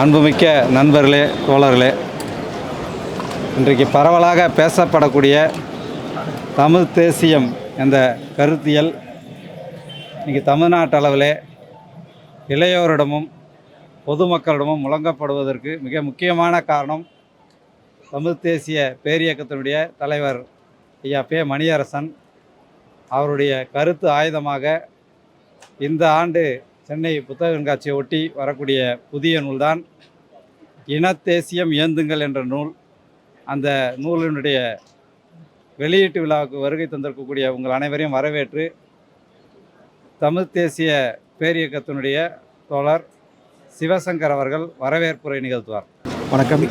அன்புமிக்க நண்பர்களே தோழர்களே இன்றைக்கு பரவலாக பேசப்படக்கூடிய தமிழ் தேசியம் என்ற கருத்தியல் இன்றைக்கி தமிழ்நாட்டு அளவில் இளையோரிடமும் பொதுமக்களிடமும் முழங்கப்படுவதற்கு மிக முக்கியமான காரணம் தமிழ் தேசிய பேரியக்கத்தினுடைய தலைவர் ஐயா பே மணியரசன். அவருடைய கருத்து ஆயுதமாக இந்த ஆண்டு சென்னை புத்தக கண்காட்சியை ஒட்டி வரக்கூடிய புதிய நூல்தான் இனத்தேசியம் ஏந்துங்கள் என்ற நூல். அந்த நூலினுடைய வெளியீட்டு விழாவுக்கு வருகை தந்திருக்கக்கூடிய உங்கள் அனைவரையும் வரவேற்று தமிழ் தேசிய பேரியக்கத்தினுடைய தோழர் சிவசங்கர் அவர்கள் வரவேற்புரை நிகழ்த்துவார். வணக்கம்.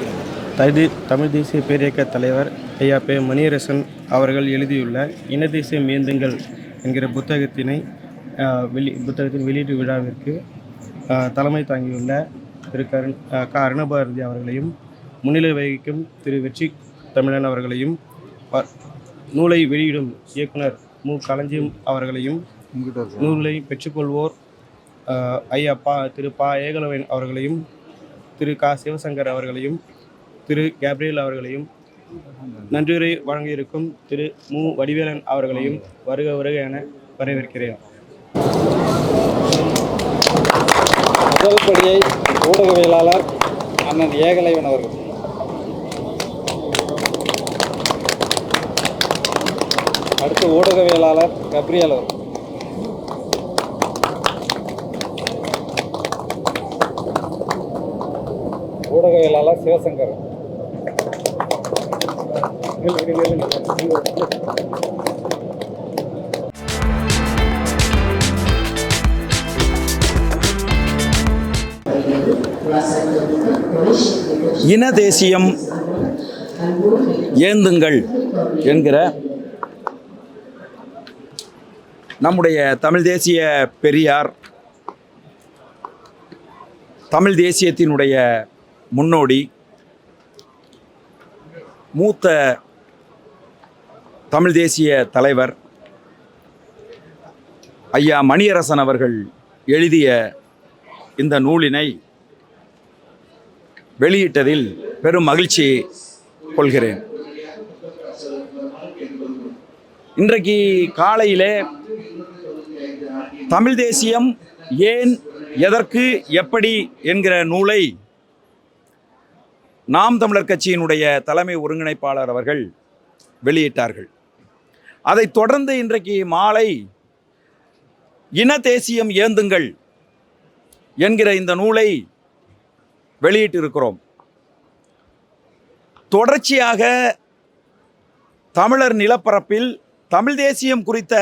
தகுதி தமிழ் தேசிய பேரியக்க தலைவர் ஐயா பே மணியரசன் அவர்கள் எழுதியுள்ள இனதேசிய மேந்துங்கள் என்கிற புத்தகத்தினை வெளி புத்தகத்தின் வெளியீட்டு விழாவிற்கு தலைமை தாங்கியுள்ள திரு கருண் க அருணபாரதி அவர்களையும் முன்னிலை வகிக்கும் திரு வெற்றி தமிழன் அவர்களையும் நூலை வெளியிடும் இயக்குனர் மு. களஞ்சியம் அவர்களையும் நூலை பெற்றுக்கொள்வோர் ஐயா பா திரு பா. ஏகலவன் அவர்களையும் திரு கா. சிவசங்கர் அவர்களையும் திரு கேப்ரியல் அவர்களையும் நன்றியுரை வழங்கியிருக்கும் திரு மு. வடிவேலன் அவர்களையும் வருக வருக என வரவேற்கிறேன். முதல் படியை ஊடகவியலாளர் அண்ணன் ஏகலைவன் அவர்கள். அடுத்து ஊடகவியலாளர் கப்ரியல் அவர்கள். ஊடகவியலாளர் சிவசங்கர். இன தேசியம் ஏந்துங்கள் என்கிற நம்முடைய தமிழ் தேசிய பெரியார் தமிழ் தேசியத்தினுடைய முன்னோடி மூத்த தமிழ் தேசிய தலைவர் ஐயா மணியரசன் அவர்கள் எழுதிய இந்த நூலினை வெளியிட்டதில் பெரும் மகிழ்ச்சி கொள்கிறேன். இன்றைக்கு காலையிலே தமிழ் தேசியம் ஏன் எதற்கு எப்படி என்கிற நூலை நாம் தமிழர் கட்சியினுடைய தலைமை ஒருங்கிணைப்பாளர் அவர்கள் வெளியிட்டார்கள். அதைத் தொடர்ந்து இன்றைக்கு மாலை இன தேசியம் ஏந்துங்கள் என்கிற இந்த நூலை வெளியிட்டிருக்கிறோம். தொடர்ச்சியாக தமிழர் நிலப்பரப்பில் தமிழ் தேசியம் குறித்த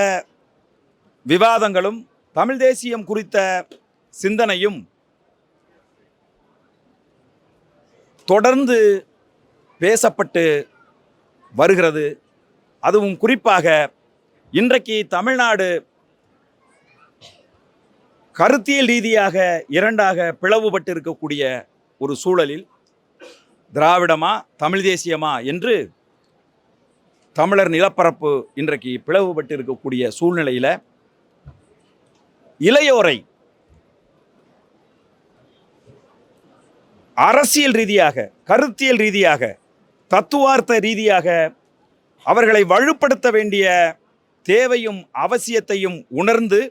விவாதங்களும் தமிழ் தேசியம் குறித்த சிந்தனையும் தொடர்ந்து பேசப்பட்டு வருகிறது. அதுவும் குறிப்பாக இன்றைக்கு தமிழ்நாடு கருத்தியல் ரீதியாக இரண்டாக பிளவுபட்டு இருக்கக்கூடிய ஒரு சூழலில் திராவிடமா தமிழ் தேசியமா என்று தமிழர் நிலப்பரப்பு இன்றைக்கு பிளவுபட்டு இருக்கக்கூடிய சூழ்நிலையில் இளையோரை அரசியல் ரீதியாக கருத்தியல் ரீதியாக தத்துவார்த்த ரீதியாக அவர்களை வலுப்படுத்த வேண்டிய தேவையும் அவசியத்தையும் உணர்ந்து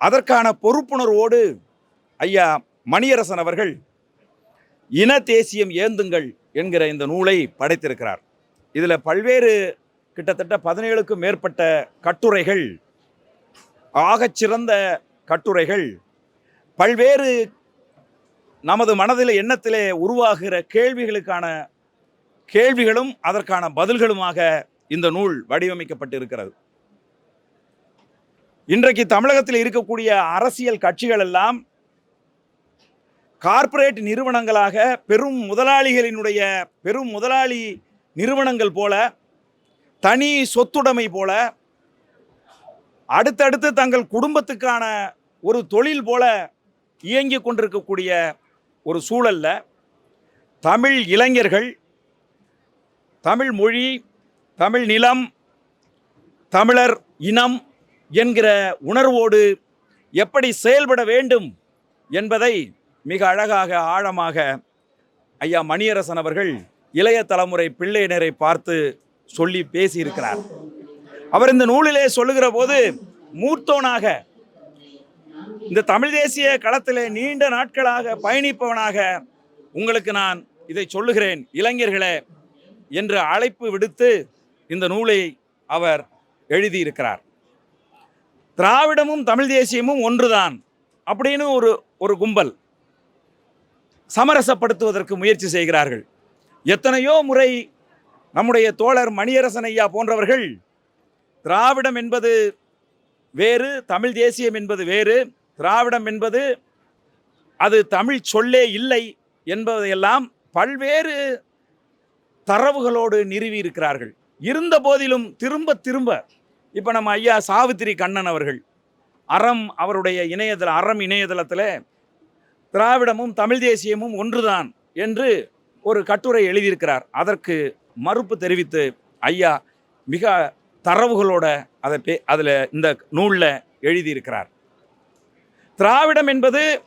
அதற்கான பொறுப்புணர்வோடு ஐயா மணியரசன் அவர்கள் இன தேசியம் ஏந்துங்கள் என்கிற இந்த நூலை படைத்திருக்கிறார். இதில் பல்வேறு கிட்டத்தட்ட பதினேழுக்கும் மேற்பட்ட கட்டுரைகள் ஆகச்சிறந்த கட்டுரைகள் பல்வேறு நமது மனதில் எண்ணத்திலே உருவாகிற கேள்விகளுக்கான கேள்விகளும் அதற்கான பதில்களுமாக இந்த நூல் வடிவமைக்கப்பட்டிருக்கிறது. இன்றைக்கு தமிழகத்தில் இருக்கக்கூடிய அரசியல் கட்சிகள் எல்லாம் கார்ப்பரேட் நிறுவனங்களாக பெரும் முதலாளிகளினுடைய பெரும் முதலாளி நிறுவனங்கள் போல தனி சொத்துடைமை போல அடுத்தடுத்து தங்கள் குடும்பத்துக்கான ஒரு தொழில் போல இயங்கி கொண்டிருக்கக்கூடிய ஒரு சூழல்ல தமிழ் இளைஞர்கள் தமிழ் மொழி தமிழ் நிலம் தமிழர் இனம் என்கிற உணர்வோடு எப்படி செயல்பட வேண்டும் என்பதை மிக அழகாக ஆழமாக ஐயா மணியரசன் அவர்கள் இளைய தலைமுறை பிள்ளையினரை பார்த்து சொல்லி பேசியிருக்கிறார். அவர் இந்த நூலிலே சொல்லுகிற போது மூர்த்தோனாக இந்த தமிழ் தேசிய களத்திலே நீண்ட நாட்களாக பயணிப்பவனாக உங்களுக்கு நான் இதை சொல்லுகிறேன் இளைஞர்களே என்று அழைப்பு விடுத்து இந்த நூலை அவர் எழுதியிருக்கிறார். திராவிடமும் தமிழ் தேசியமும் ஒன்றுதான் அப்படின்னு ஒரு ஒரு கும்பல். சமரசப்படுத்துவதற்கு முயற்சி செய்கிறார்கள். எத்தனையோ முறை நம்முடைய தோழர் மணியரசன் ஐயா போன்றவர்கள் திராவிடம் என்பது வேறு தமிழ் தேசியம் என்பது வேறு திராவிடம் என்பது அது தமிழ் சொல்லே இல்லை என்பதையெல்லாம் பல்வேறு தரவுகளோடு நிறுவி இருக்கிறார்கள் இருந்த போதிலும் திரும்ப திரும்ப இப்போ நம்ம ஐயா சாவித்திரி கண்ணன் அவர்கள் அறம் அவருடைய இணையதள அறம் இணையதளத்தில் திராவிடமும் தமிழ் தேசியமும் ஒன்றுதான் என்று ஒரு கட்டுரை எழுதியிருக்கிறார். அதற்கு மறுப்பு தெரிவித்து ஐயா மிக தரவுகளோட அதை பே அதில் இந்த நூலில் எழுதியிருக்கிறார். திராவிடம் என்பது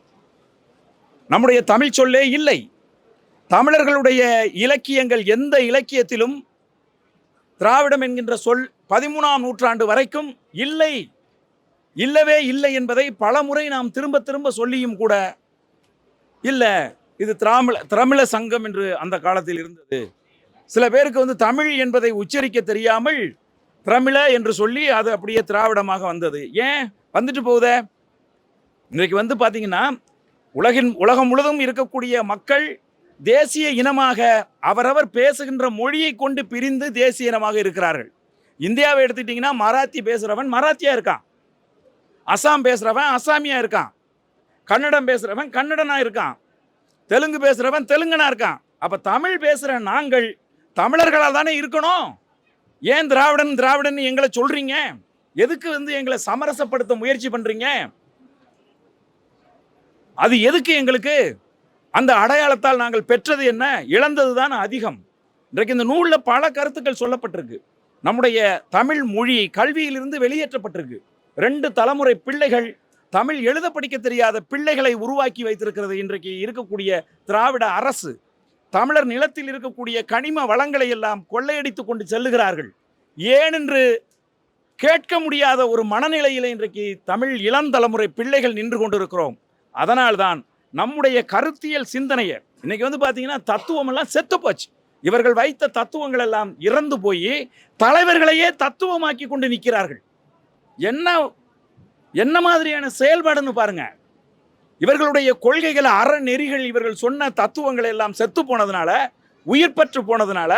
நம்முடைய தமிழ் சொல்லே இல்லை. தமிழர்களுடைய இலக்கியங்கள் எந்த இலக்கியத்திலும் திராவிடம் என்கின்ற சொல் பதிமூணாம் நூற்றாண்டு வரைக்கும் இல்லை. இல்லவே இல்லை என்பதை பல முறை நாம் திரும்ப திரும்ப சொல்லியும் கூட இல்லை இது திராமிழ திரமிழ சங்கம் என்று அந்த காலத்தில் இருந்தது. சில பேருக்கு வந்து தமிழ் என்பதை உச்சரிக்க தெரியாமல் திரமிழ என்று சொல்லி அது அப்படியே திராவிடமாக வந்தது. ஏன்? வந்துட்டு போகுதே. இன்றைக்கு வந்து பார்த்தீங்கன்னா உலகின் உலகம் முழுதும் இருக்கக்கூடிய மக்கள் தேசிய இனமாக அவரவர் பேசுகின்ற மொழியை கொண்டு பிரிந்து தேசிய இனமாக இருக்கிறார்கள். இந்தியாவை எடுத்துக்கிட்டிங்கன்னா மராத்தி பேசுகிறவன் மராத்தியாக இருக்கான். அசாம் பேசுகிறவன் அசாமியாக இருக்கான். கன்னடம் பேசுகிறவன் கன்னடனா இருக்கான். தெலுங்கு பேசுகிறவன் தெலுங்கனா இருக்கான். அப்போ தமிழ் பேசுகிற நாங்கள் தமிழர்களாக தானே இருக்கணும்? ஏன் திராவிடன் திராவிடன் எங்களை சொல்கிறீங்க எதுக்கு வந்து எங்களை சமரசப்படுத்த முயற்சி பண்ணுறீங்க அது எதுக்கு எங்களுக்கு? அந்த அடையாளத்தால் நாங்கள் பெற்றது என்ன? இழந்தது தான் அதிகம். இன்றைக்கு இந்த நூலில் பல கருத்துக்கள் சொல்லப்பட்டிருக்கு. நம்முடைய தமிழ் மொழி கல்வியிலிருந்து வெளியேற்றப்பட்டிருக்கு. ரெண்டு தலைமுறை பிள்ளைகள் தமிழ் எழுத படிக்க தெரியாத பிள்ளைகளை உருவாக்கி வைத்திருக்கிறது இன்றைக்கு இருக்கக்கூடிய திராவிட அரசு. தமிழர் நிலத்தில் இருக்கக்கூடிய கனிம வளங்களை எல்லாம் கொள்ளையடித்து கொண்டு செல்லுகிறார்கள். ஏனென்று கேட்க முடியாத ஒரு மனநிலையில் இன்றைக்கு தமிழ் இளம் தலைமுறை பிள்ளைகள் நின்று கொண்டிருக்கிறோம். அதனால்தான் நம்முடைய கருத்தியல் சிந்தனையை இன்னைக்கு வந்து பார்த்தீங்கன்னா தத்துவமெல்லாம் செத்து போச்சு. இவர்கள் வைத்த தத்துவங்கள் எல்லாம் இறந்து போய் தலைவர்களையே தத்துவமாக்கி கொண்டு நிற்கிறார்கள். என்ன என்ன மாதிரியான செயல்பாடுன்னு பாருங்க. இவர்களுடைய கொள்கைகள் அறநெறிகள் இவர்கள் சொன்ன தத்துவங்கள் எல்லாம் செத்து போனதுனால உயிர் பற்று போனதுனால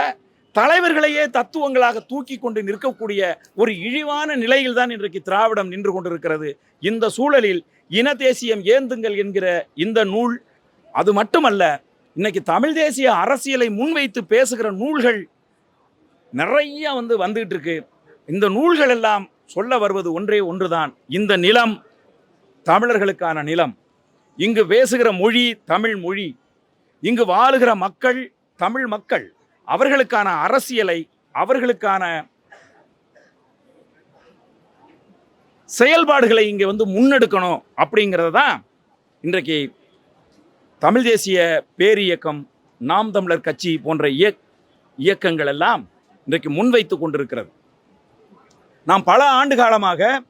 தலைவர்களையே தத்துவங்களாக தூக்கி கொண்டு நிற்கக்கூடிய ஒரு இழிவான நிலையில் தான் இன்றைக்கு திராவிடம் நின்று கொண்டிருக்கிறது. இந்த சூழலில் இன தேசியம் ஏந்துங்கள் என்கிற இந்த நூல் அது மட்டுமல்ல இன்னைக்கு தமிழ் தேசிய அரசியலை முன்வைத்து பேசுகிற நூல்கள் நிறைய வந்து வந்துகிட்டு இருக்கு. இந்த நூல்கள் எல்லாம் சொல்ல வருவது ஒன்றே ஒன்றுதான். இந்த நிலம் தமிழர்களுக்கான நிலம். இங்கு பேசுகிற மொழி தமிழ் மொழி. இங்கு வாழுகிற மக்கள் தமிழ் மக்கள். அவர்களுக்கான அரசியலை அவர்களுக்கான செயல்பாடுகளை இங்கே வந்து முன்னெடுக்கணும் அப்படிங்கிறது தான் இன்றைக்கு தமிழ் தேசிய பேரியக்கம் நாம் தமிழர் கட்சி போன்ற இயக் இயக்கங்கள் எல்லாம் இன்றைக்கு முன்வைத்து கொண்டிருக்கிறது. நாம் பல ஆண்டு காலமாக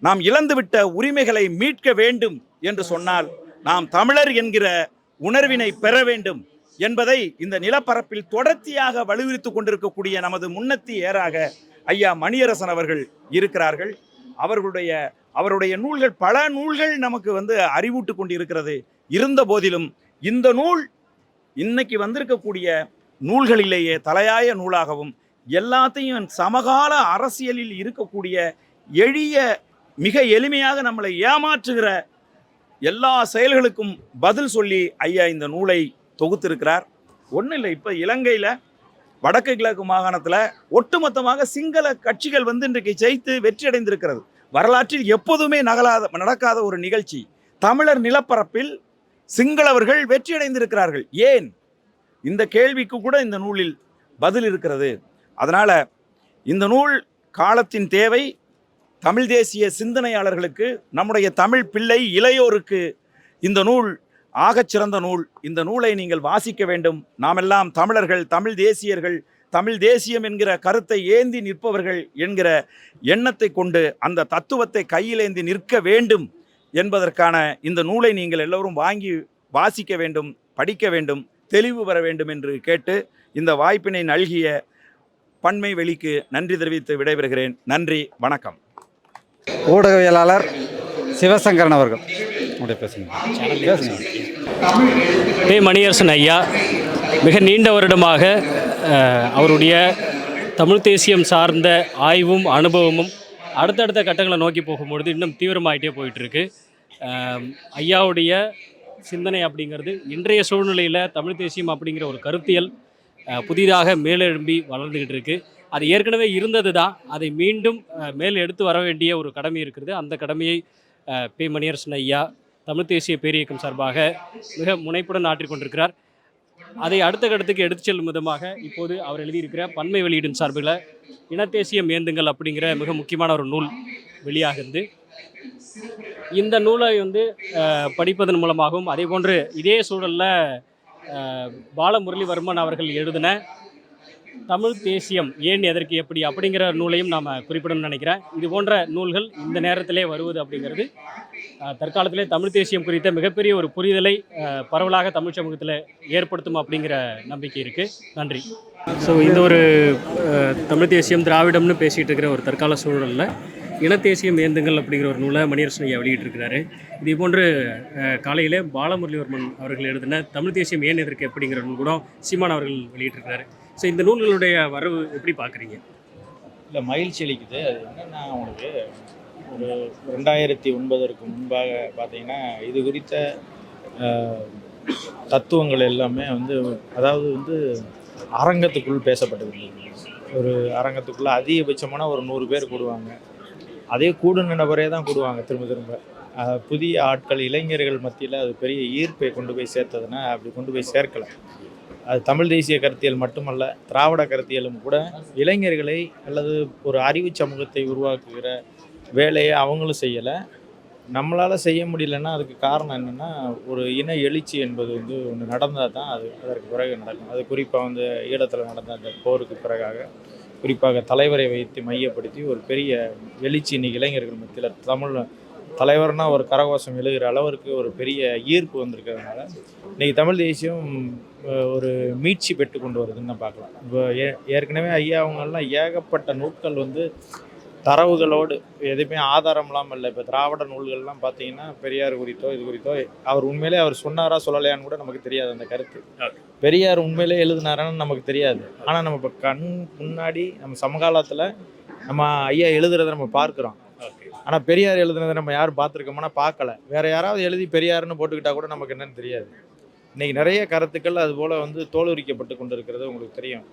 நாம் இழந்துவிட்ட உரிமைகளை மீட்க வேண்டும் என்று சொன்னால் நாம் தமிழர் என்கிற உணர்வினை பெற வேண்டும் என்பதை இந்த நிலப்பரப்பில் தொடர்ச்சியாக வலியுறுத்தி கொண்டிருக்கக்கூடிய நமது முன்னத்தி ஏறாக ஐயா மணியரசன் அவர்கள் இருக்கிறார்கள். அவர்களுடைய அவருடைய நூல்கள் பல நூல்கள் நமக்கு வந்து அறிவூட்டு கொண்டு இருக்கிறது இருந்த போதிலும் இந்த நூல் இன்னைக்கு வந்திருக்கக்கூடிய நூல்களிலேயே தலையாய நூலாகவும் எல்லாத்தையும் சமகால அரசியலில் இருக்கக்கூடிய எளிய மிக எளிமையாக நம்மளை ஏமாற்றுகிற எல்லா செயல்களுக்கும் பதில் சொல்லி ஐயா இந்த நூலை தொகுத்திருக்கிறார். ஒன்றும் இல்லை இப்போ இலங்கையில் வடக்கு கிழக்கு மாகாணத்தில் ஒட்டுமொத்தமாக சிங்கள கட்சிகள் வந்து இன்றைக்கு ஜெயித்து வெற்றி அடைந்திருக்கிறது. வரலாற்றில் எப்போதுமே நகலாத நடக்காத ஒரு நிகழ்ச்சி. தமிழர் நிலப்பரப்பில் சிங்களவர்கள் வெற்றி அடைந்திருக்கிறார்கள். ஏன்? இந்த கேள்விக்கு கூட இந்த நூலில் பதில் இருக்கிறது. அதனால் இந்த நூல் காலத்தின் தேவை தமிழ் தேசிய சிந்தனையாளர்களுக்கு நம்முடைய தமிழ் பிள்ளை இளையோருக்கு இந்த நூல் ஆகச்சிறந்த நூல். இந்த நூலை நீங்கள் வாசிக்க வேண்டும். நாமெல்லாம் தமிழர்கள் தமிழ் தேசியர்கள் தமிழ் தேசியம் என்கிற கருத்தை ஏந்தி நிற்பவர்கள் என்கிற எண்ணத்தை கொண்டு அந்த தத்துவத்தை கையிலேந்தி நிற்க வேண்டும் என்பதற்கான இந்த நூலை நீங்கள் எல்லோரும் வாங்கி வாசிக்க வேண்டும் படிக்க வேண்டும் தெளிவு பெற வேண்டும் என்று கேட்டு இந்த வாய்ப்பினை நல்கிய பன்மை வெளிக்கு நன்றி தெரிவித்து விடைபெறுகிறேன். நன்றி வணக்கம். ஊடகவியலாளர் சிவசங்கரன் அவர்கள். பே. மணியரசன் ஐயா மிக நீண்ட வருடமாக அவருடைய தமிழ் தேசியம் சார்ந்த ஆய்வும் அனுபவமும் அடுத்தடுத்த கட்டங்களை நோக்கி போகும்பொழுது இன்னும் தீவிரமாயிட்டே போயிட்டுருக்கு. ஐயாவுடைய சிந்தனை அப்படிங்கிறது இன்றைய சூழ்நிலையில் தமிழ் தேசியம் அப்படிங்கிற ஒரு கருத்தியல் புதிதாக மேலெழும்பி வளர்ந்துக்கிட்டு இருக்கு அது ஏற்கனவே இருந்தது தான் அதை மீண்டும் மேல் எடுத்து வர வேண்டிய ஒரு கடமை இருக்கிறது அந்த கடமையை பி. மணியரசன் ஐயா தமிழ் தேசிய பேரியக்கம் சார்பாக மிக முனைப்புடன் ஆற்றிக் கொண்டிருக்கிறார். அதை அடுத்த கட்டத்துக்கு எடுத்துச் செல்லும் விதமாக இப்போது அவர் எழுதியிருக்கிற பன்மை வெளியீடின் சார்பில் இனத்தேசிய மேந்துங்கள் அப்படிங்கிற மிக முக்கியமான ஒரு நூல் வெளியாகிறது. இந்த நூலை வந்து படிப்பதன் மூலமாகவும் அதே போன்று இதே சூழலில் பாலமுரளிவர்மன் அவர்கள் எழுதின தமிழ் தேசியம் ஏன் எதற்கு எப்படி அப்படிங்கிற நூலையும் நாம் குறிப்பிடணும்னு நினைக்கிறேன். இது போன்ற நூல்கள் இந்த நேரத்திலே வருவது அப்படிங்கிறது தற்காலத்திலே தமிழ் தேசியம் குறித்த மிகப்பெரிய ஒரு புரிதலை பரவலாக தமிழ் சமூகத்தில் ஏற்படுத்தும் அப்படிங்கிற நம்பிக்கை இருக்குது நன்றி. ஸோ இந்த ஒரு தமிழ் தேசியம் திராவிடம்னு பேசிகிட்டு இருக்கிற ஒரு தற்கால சூழலில் இனத்தேசியம் ஏந்துங்கள் அப்படிங்கிற ஒரு நூலை மணியரசன் ஐயா வெளியிட்டிருக்கிறாரு. இதே போன்று காலையில் பாலமுரளிவர்மன் அவர்கள் எழுதின தமிழ் தேசியம் ஏன் எதிர்க்கு அப்படிங்கிற நூல் கூட சீமான் அவர்கள் வெளியிட்டிருக்கிறாரு. ஸோ இந்த நூல்களுடைய வரவு எப்படி பார்க்குறீங்க? இல்லை மகிழ்ச்சி அளிக்குது. அது என்னென்னா உங்களுக்கு ஒரு ரெண்டாயிரத்தி ஒன்பதற்கு முன்பாக பார்த்தீங்கன்னா இது குறித்த தத்துவங்கள் எல்லாமே வந்து அதாவது வந்து அரங்கத்துக்குள் பேசப்பட்டது. ஒரு அரங்கத்துக்குள்ளே அதிகபட்சமான ஒரு நூறு பேர் கூடுவாங்க அதே கூடுன நபரே தான் கூடுவாங்க திரும்ப திரும்ப. புதிய ஆட்கள் இளைஞர்கள் மத்தியில் அது பெரிய ஈர்ப்பை கொண்டு போய் சேர்த்ததுன்னா அப்படி கொண்டு போய் சேர்க்கலை அது தமிழ் தேசிய கருத்தியல் மட்டுமல்ல திராவிட கருத்தியலும் கூட இளைஞர்களை அல்லது ஒரு அறிவு சமூகத்தை உருவாக்குகிற வேலையை அவங்களும் செய்யலை. நம்மளால் செய்ய முடியலன்னா அதுக்கு காரணம் என்னென்னா ஒரு இன எழுச்சி என்பது வந்து ஒன்று நடந்தால் தான் அது அதற்கு பிறகு நடக்கும். அது குறிப்பாக வந்து ஈழத்தில் நடந்த அந்த போருக்கு பிறகாக குறிப்பாக தலைவரை வைத்து மையப்படுத்தி ஒரு பெரிய எழுச்சி இன்னைக்கு இளைஞர்கள் மத்தியில் தமிழ் தலைவர்னால் ஒரு கரகோஷம் எழுகிற அளவிற்கு ஒரு பெரிய ஈர்ப்பு வந்திருக்கிறதுனால இன்றைக்கி தமிழ் தேசியம் ஒரு மீட்சி பெற்று கொண்டு வருதுன்னு பார்க்கலாம். இப்போ ஏ ஏற்கனவே ஐயா அவங்கெல்லாம் ஏகப்பட்ட நூட்கள் வந்து தரவுகளோடு எதுவுமே ஆதாரம் இல்லாமல் இல்லை. இப்போ திராவிட நூல்கள்லாம் பார்த்தீங்கன்னா பெரியார் குறித்தோ இது குறித்தோ அவர் உண்மையிலே அவர் சொன்னாரா சொல்லலையான்னு கூட நமக்கு தெரியாது அந்த கருத்து. பெரியார் உண்மையிலே எழுதினாரான்னு நமக்கு தெரியாது. ஆனால் நம்ம இப்போ கண் முன்னாடி நம்ம சமகாலத்தில் நம்ம ஐயா எழுதுறதை நம்ம பார்க்குறோம். ஆனால் பெரியார் எழுதுனதை நம்ம யாரும் பார்த்துருக்கோம்னா பார்க்கல. வேற யாராவது எழுதி பெரியார்னு போட்டுக்கிட்டா கூட நமக்கு என்னன்னு தெரியாது. இன்னைக்கு நிறைய கருத்துக்கள் அது போல் வந்து தோலுரிக்கப்பட்டு கொண்டு இருக்கிறது உங்களுக்கு தெரியும்.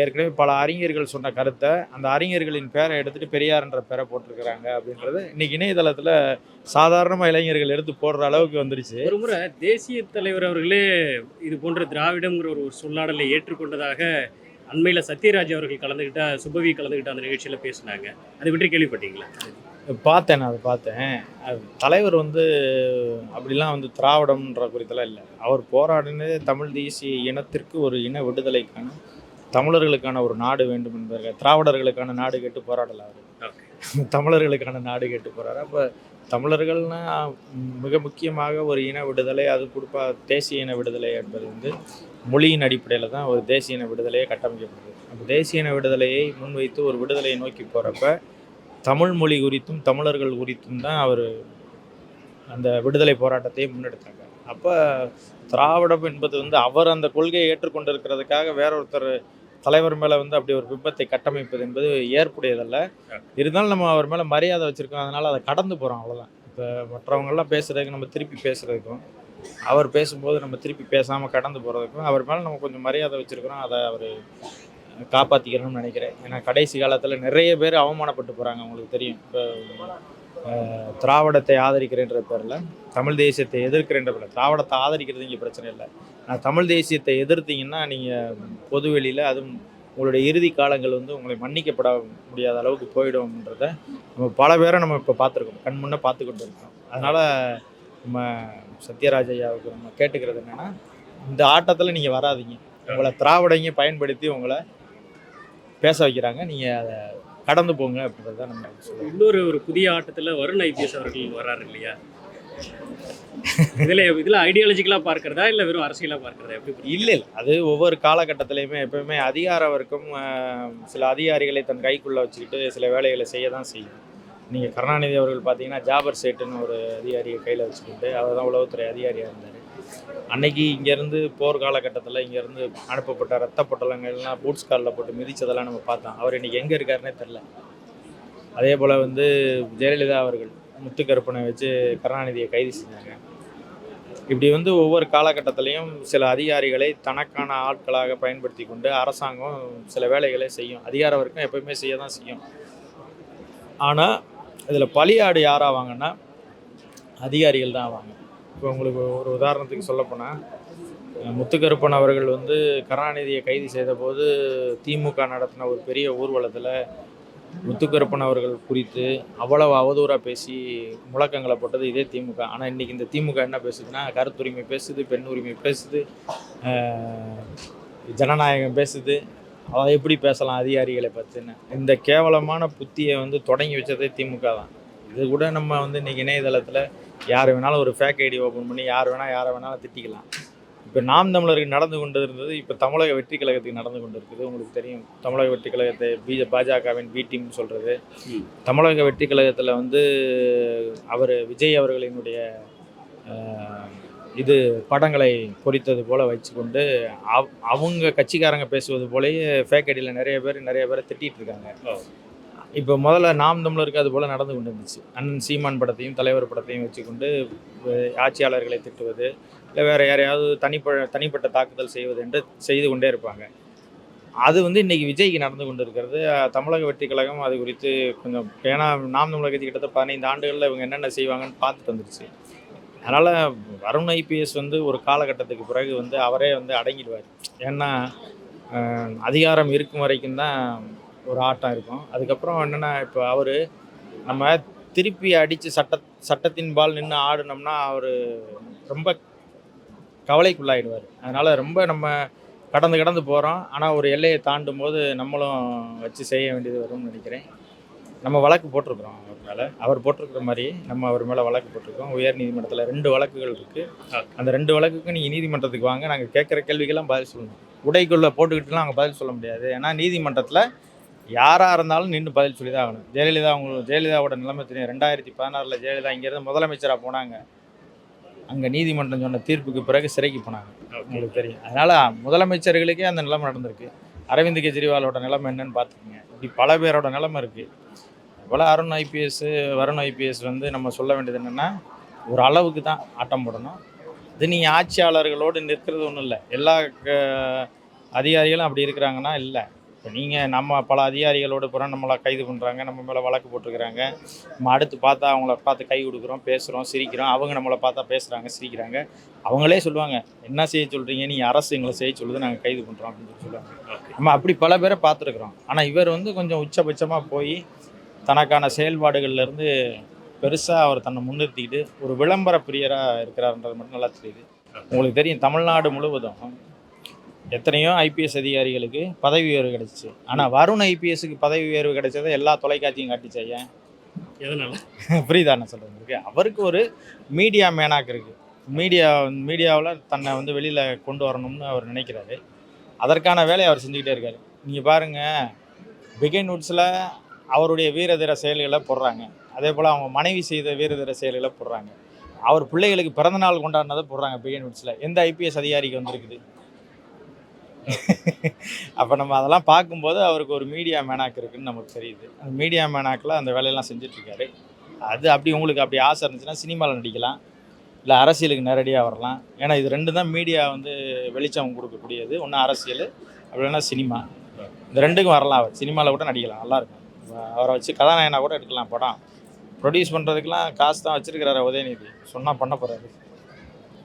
ஏற்கனவே பல அறிஞர்கள் சொன்ன கருத்தை அந்த அறிஞர்களின் பேரை எடுத்துட்டு பெரியார்ன்ற பேரை போட்டிருக்கிறாங்க அப்படின்றது இன்னைக்கு இணையதளத்தில் சாதாரணமாக இளைஞர்கள் எடுத்து போடுற அளவுக்கு வந்துருச்சு. ஒரு முறை தேசிய தலைவர் அவர்களே இது போன்ற திராவிடங்கிற ஒரு சொல்லாடலை ஏற்றுக்கொண்டதாக அண்மையில் சத்யராஜ் அவர்கள் கலந்துக்கிட்ட சுபவி கலந்துக்கிட்ட அந்த நிகழ்ச்சியில் பேசினாங்க. அதை பற்றி கேள்விப்பட்டீங்களா? பார்த்தேன் நான் அதை பார்த்தேன். அது தலைவர் வந்து அப்படிலாம் வந்து திராவிடம்ன்ற குறித்தெல்லாம் இல்லை. அவர் போராடினதே தமிழ் தேசிய இனத்திற்கு ஒரு இன விடுதலைக்கான தமிழர்களுக்கான ஒரு நாடு வேண்டும் என்பதற்காக திராவிடர்களுக்கான நாடு கேட்டு போராடல அவர். தமிழர்களுக்கான நாடு கேட்டு போறாரு. அப்போ தமிழர்கள்னா மிக முக்கியமாக ஒரு இன விடுதலை அது குறிப்பாக தேசிய இன விடுதலை என்பது வந்து மொழியின் அடிப்படையில் தான் ஒரு தேசிய இன விடுதலையை கட்டமைக்கப்படுது. அப்போ தேசிய இன விடுதலையை முன்வைத்து ஒரு விடுதலையை நோக்கி போகிறப்ப தமிழ் மொழி குறித்தும் தமிழர்கள் குறித்தும் தான் அவர் அந்த விடுதலை போராட்டத்தை முன்னெடுத்தாங்க. அப்போ திராவிடம் என்பது வந்து அவர் அந்த கொள்கையை ஏற்றுக்கொண்டிருக்கிறதுக்காக வேற ஒருத்தர் தலைவர் மேலே வந்து அப்படி ஒரு பிம்பத்தை கட்டமைப்பது என்பது ஏற்புடையதல்ல. இருந்தாலும் நம்ம அவர் மேலே மரியாதை வச்சுருக்கோம். அதனால் அதை கடந்து போகிறோம் அவ்வளோதான் இப்போ மற்றவங்கெல்லாம் பேசுகிறதுக்கு நம்ம திருப்பி பேசுகிறதுக்கும் அவர் பேசும்போது நம்ம திருப்பி பேசாமல் கடந்து போகிறதுக்கும் அவர் மேலே நம்ம கொஞ்சம் மரியாதை வச்சுருக்கிறோம். அதை அவர் காப்பாற்றிக்கணும்னு நினைக்கிறேன். ஏன்னா கடைசி காலத்தில் நிறைய பேர் அவமானப்பட்டு போகிறாங்க அவங்களுக்கு தெரியும். இப்போ திராவிடத்தை ஆதரிக்கிறேன்ற பேரில் தமிழ் தேசியத்தை எதிர்க்கிறேன்ற பேரில் திராவிடத்தை ஆதரிக்கிறது இங்கே பிரச்சனை இல்லை. ஆனால் தமிழ் தேசியத்தை எதிர்த்தீங்கன்னா நீங்கள் பொதுவெளியில் அதுவும் உங்களுடைய இறுதி காலங்கள் வந்து உங்களை மன்னிக்கப்பட முடியாத அளவுக்கு போயிடும்ன்றத நம்ம பல பேரை நம்ம இப்போ பார்த்துருக்கோம். கண் முன்னே பார்த்து கொண்டு இருக்கோம் அதனால் நம்ம சத்யராஜ் ஐயாவுக்கு நம்ம கேட்டுக்கிறது என்னன்னா இந்த ஆட்டத்தில் நீங்கள் வராதீங்க. உங்களை திராவிடங்க பயன்படுத்தி உங்களை பேச வைக்கிறாங்க. நீங்கள் அதை கடந்து போங்க அப்படின்றது தான் நம்ம சொல்லுவோம். இன்னொரு ஒரு புதிய ஆட்டத்தில் வருண் ஐபிஎஸ் அவர்கள் வர்றாரு இல்லையா? இதில் இதில் ஐடியாலஜிக்கலாக பார்க்கறதா இல்லை வெறும் அரசியலாக பார்க்கறதா? எப்படி? இல்லை இல்லை. அது ஒவ்வொரு காலகட்டத்திலையுமே எப்பவுமே அதிகார வர்க்கம் சில அதிகாரிகளை தன் கைக்குள்ளே வச்சுக்கிட்டு சில வேலைகளை செய்ய தான் செய்யும். நீங்கள் கருணாநிதி அவர்கள் பார்த்தீங்கன்னா ஜாபர் சேட்டுன்னு ஒரு அதிகாரியை கையில் வச்சுக்கிட்டு அவர் தான் உளவுத்துறை அதிகாரியாக இருந்தார். அன்னைக்கு இங்கேருந்து போர் காலகட்டத்தில் இங்கேருந்து அனுப்பப்பட்ட ரத்த பொட்டலங்கள்லாம் பூட்ஸ் காலில் போட்டு மிதித்ததெல்லாம் நம்ம பார்த்தோம். அவர் இன்னைக்கு எங்கே இருக்காருன்னே தெரில அதே போல் வந்து ஜெயலலிதா அவர்கள் முத்துக்கருப்பனை வச்சு கருணாநிதியை கைது செஞ்சாங்க. இப்படி வந்து ஒவ்வொரு காலகட்டத்திலையும் சில அதிகாரிகளை தனக்கான ஆட்களாக பயன்படுத்தி கொண்டு அரசாங்கம் சில வேலைகளை செய்யும். அதிகார வர்க்கம் எப்பவுமே செய்ய தான் செய்யும். ஆனால் இதில் பலியாடு யாராவாங்கன்னா அதிகாரிகள் தான் ஆவாங்க. இப்போ உங்களுக்கு ஒரு உதாரணத்துக்கு சொல்லப்போனால் முத்துக்கருப்பன் அவர்கள் வந்து கருணாநிதியை கைது செய்தபோது திமுக நடத்தின ஒரு பெரிய ஊர்வலத்தில் முத்துக்கருப்பன் அவர்கள் குறித்து அவ்வளவு அவதூறாக பேசி முழக்கங்களை போட்டது இதே திமுக. ஆனால் இன்றைக்கி இந்த திமுக என்ன பேசுதுன்னா கருத்துரிமை பேசுது பெண் உரிமை பேசுது ஜனநாயகம் பேசுது. அதை எப்படி பேசலாம் அதிகாரிகளை பற்றின்னு இந்த கேவலமான புத்தியை வந்து தொடங்கி வச்சதே திமுக தான். இது கூட நம்ம வந்து இன்றைக்கி இணையதளத்தில் யார் வேணாலும் ஒரு ஃபேக் ஐடி ஓப்பன் பண்ணி யார் வேணால் யாரை வேணாலும் திட்டிக்கலாம். இப்போ நாம் தமிழருக்கு நடந்து கொண்டு இருந்தது இப்போ தமிழக வெற்றி கழகத்துக்கு நடந்து கொண்டு இருக்குது உங்களுக்கு தெரியும். தமிழக வெற்றி கழகத்தை பிஜ பாஜகவின் பி டீம் சொல்கிறது தமிழக வெற்றி கழகத்தில் வந்து அவர் விஜய் அவர்களினுடைய இது படங்களை பொறித்தது போல் வச்சுக்கொண்டு அவ் அவங்க கட்சிக்காரங்க பேசுவது போலயே ஃபேக் ஐடியில் நிறைய பேர் நிறைய பேரை திட்டிகிட்டு இருக்காங்க. இப்போ முதல்ல நாம் தமிழருக்கு அது போல் நடந்து கொண்டு இருந்துச்சு அண்ணன் சீமான் படத்தையும் தலைவர் படத்தையும் வச்சுக்கொண்டு ஆட்சியாளர்களை திட்டுவது இல்லை வேறு யாரையாவது தனிப்ப தனிப்பட்ட தாக்குதல் செய்வது என்று செய்து கொண்டே இருப்பாங்க. அது வந்து இன்றைக்கி விஜய்க்கு நடந்து கொண்டு இருக்கிறது தமிழக வெற்றி கழகம் அது குறித்து கொஞ்சம் ஏன்னா நாம் தமிழக கட்சி கிட்டத்தட்ட பதினைந்து ஆண்டுகளில் இவங்க என்னென்ன செய்வாங்கன்னு பார்த்துட்டு வந்துருச்சு. அதனால் வருண் ஐபிஎஸ் வந்து ஒரு காலகட்டத்துக்கு பிறகு வந்து அவரே வந்து அடங்கிடுவார். ஏன்னா அதிகாரம் இருக்கும் வரைக்கும் தான் ஒரு ஆட்டம் இருக்கும். அதுக்கப்புறம் என்னென்னா இப்போ அவர் நம்ம திருப்பி அடித்து சட்ட சட்டத்தின்பால் நின்று ஆடினோம்னா அவர் ரொம்ப கவலைக்குள்ளாயிடுவார். அதனால் ரொம்ப நம்ம கடந்து கடந்து போகிறோம் ஆனால் ஒரு எல்லையை தாண்டும் போது நம்மளும் வச்சு செய்ய வேண்டியது வரும்னு நினைக்கிறேன். நம்ம வழக்கு போட்டிருக்கிறோம் அவர் மேலே. அவர் போட்டிருக்கிற மாதிரி நம்ம அவர் மேலே வழக்கு போட்டிருக்கோம். உயர் நீதிமன்றத்தில் ரெண்டு வழக்குகள் இருக்குது அந்த ரெண்டு வழக்குக்கு நீங்கள் நீதிமன்றத்துக்கு வாங்க. நாங்கள் கேட்குற கேள்விக்கெல்லாம் பதில் சொல்லணும். உடைக்குள்ளே போட்டுக்கிட்டுலாம் நாங்கள் பதில் சொல்ல முடியாது. ஏன்னா நீதிமன்றத்தில் யாராக இருந்தாலும் நின்று பதில் சொல்லி தான் ஆகணும். ஜெயலலிதா அவங்க ஜெயலலிதாவோட நிலைமை தெரியும். ரெண்டாயிரத்தி பதினாறில் ஜெயலலிதா இங்கேருந்து முதலமைச்சராக போனாங்க. அங்கே நீதிமன்றம் சொன்ன தீர்ப்புக்கு பிறகு சிறைக்கு போனாங்க. உங்களுக்கு தெரியும். அதனால் முதலமைச்சர்களுக்கே அந்த நிலைமை நடந்திருக்கு. அரவிந்த் கெஜ்ரிவாலோட நிலைமை என்னன்னு பார்த்துக்கோங்க. இப்படி பல பேரோட நிலைமை இருக்குது இவ்வளோ அருண் ஐபிஎஸ் வருண் ஐபிஎஸ் வந்து நம்ம சொல்ல வேண்டியது என்னென்னா ஒரு அளவுக்கு தான் ஆட்டம் போடணும். இது நீங்கள் ஆட்சியாளர்களோடு நிற்கிறது ஒன்றும் இல்லை. எல்லா க- அதிகாரிகளும் அப்படி இருக்கிறாங்கன்னா இல்லை. இப்போ நீங்கள் நம்ம பல அதிகாரிகளோடு புறம் நம்மளை கைது பண்ணுறாங்க நம்ம மேலே வழக்கு போட்டிருக்கிறாங்க. நம்ம அடுத்து பார்த்தா அவங்கள பார்த்து கை கொடுக்குறோம் பேசுகிறோம் சிரிக்கிறோம். அவங்க நம்மளை பார்த்தா பேசுகிறாங்க சிரிக்கிறாங்க. அவங்களே சொல்லுவாங்க என்ன செய்ய சொல்கிறீங்க நீங்கள் அரசு எங்களை செய்ய சொல்லுது நாங்கள் கைது பண்ணுறோம் அப்படின்னு சொல்லி சொல்லுவாங்க. நம்ம அப்படி பல பேரை பார்த்துருக்குறோம். ஆனால் இவர் வந்து கொஞ்சம் உச்சபட்சமாக போய் தனக்கான செயல்பாடுகள்லேருந்து பெருசாக அவர் தன்னை முன்னிறுத்திக்கிட்டு ஒரு விளம்பர பிரியராக இருக்கிறாருன்றது மட்டும் நல்லா தெரியுது. உங்களுக்கு தெரியும் தமிழ்நாடு முழுவதும் எத்தனையோ ஐபிஎஸ் அதிகாரிகளுக்கு பதவி உயர்வு கிடைச்சிச்சு. ஆனால் வருண் ஐபிஎஸ்க்கு பதவி உயர்வு கிடைச்சதை எல்லா தொலைக்காட்சியும் காட்டிச்சு ஏன் எதனால? புரியுதா என்ன சொல்கிறது அவருக்கு ஒரு மீடியா மேனாக்கு இருக்குது மீடியா மீடியாவில் தன்னை வந்து வெளியில் கொண்டு வரணும்னு அவர் நினைக்கிறாரு. அதற்கான வேலையை அவர் செஞ்சுக்கிட்டே இருக்காரு. நீங்கள் பாருங்கள் பிகைன் உட்ஸில் அவருடைய வீரதீர செயல்களை போடுறாங்க. அதே போல் அவங்க மனைவி செய்த வீரதீர செயல்களை போடுறாங்க. அவர் பிள்ளைகளுக்கு பிறந்தநாள் கொண்டாடினதை போடுறாங்க பிகைன் உட்ஸில் எந்த ஐபிஎஸ் அதிகாரிக்கு வந்திருக்குது? அப்போ நம்ம அதெல்லாம் பார்க்கும்போது அவருக்கு ஒரு மீடியா மேனாக் இருக்குன்னு நமக்கு தெரியுது. அந்த மீடியா மேனாக்கில் அந்த வேலையெல்லாம் செஞ்சிட்ருக்காரு. அது அப்படி உங்களுக்கு அப்படி ஆசை இருந்துச்சுன்னா சினிமாவில் நடிக்கலாம். இல்லை அரசியலுக்கு நேரடியாக வரலாம். ஏன்னா இது ரெண்டு தான் மீடியா வந்து வெளிச்சம் கொடுக்கக்கூடியது. ஒன்று அரசியல் அப்படி இல்லைன்னா சினிமா. இந்த ரெண்டுக்கும் வரலாம் அவர். சினிமாவில் கூட நடிக்கலாம். நல்லாயிருக்கும் அவரை வச்சு கதாநாயகனாக கூட எடுக்கலாம் படம். ப்ரொடியூஸ் பண்ணுறதுக்கெலாம் காசு தான் வச்சுருக்கிறாரு உதயநிதி. சொன்னால் பண்ண போகிறாரு